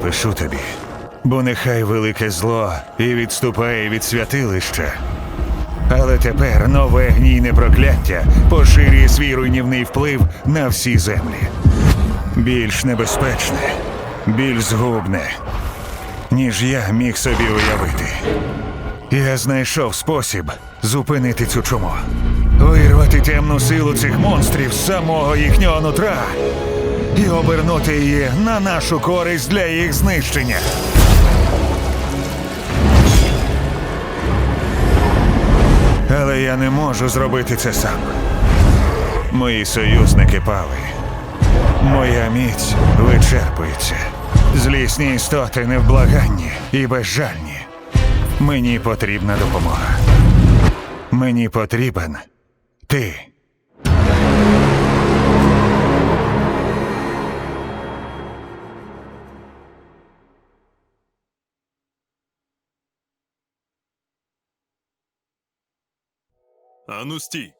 залишу тобі, бо нехай велике зло і відступає від святилища. Але тепер нове гнійне прокляття поширює свій руйнівний вплив на всі землі. Більш небезпечне, більш згубне, ніж я міг собі уявити. Я знайшов спосіб зупинити цю чуму, вирвати темну силу цих монстрів з самого їхнього нутра і обернути її на нашу користь для їх знищення. Але я не можу зробити це сам. Мої союзники пали. Моя міць вичерпується. Злісні істоти невблаганні і безжальні. Мені потрібна допомога. Мені потрібен ти. Ану стій!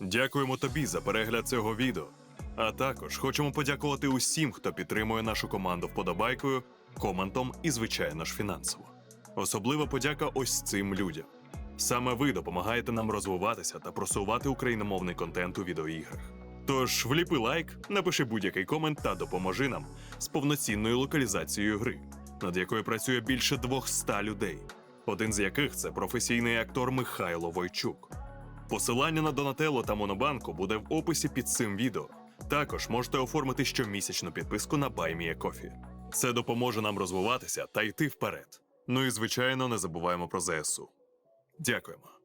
Дякуємо тобі за перегляд цього відео. А також хочемо подякувати усім, хто підтримує нашу команду вподобайкою, коментом і, звичайно ж, фінансово. Особлива подяка ось цим людям. Саме ви допомагаєте нам розвиватися та просувати україномовний контент у відеоіграх. Тож вліпи лайк, напиши будь-який комент та допоможи нам з повноцінною локалізацією гри, над якою працює більше 200 людей, один з яких це професійний актор Михайло Войчук. Посилання на Донателло та Монобанку буде в описі під цим відео. Також можете оформити щомісячну підписку на BuyMeACoffee. Це допоможе нам розвиватися та йти вперед. Ну і звичайно, не забуваємо про ЗСУ. Дякуємо.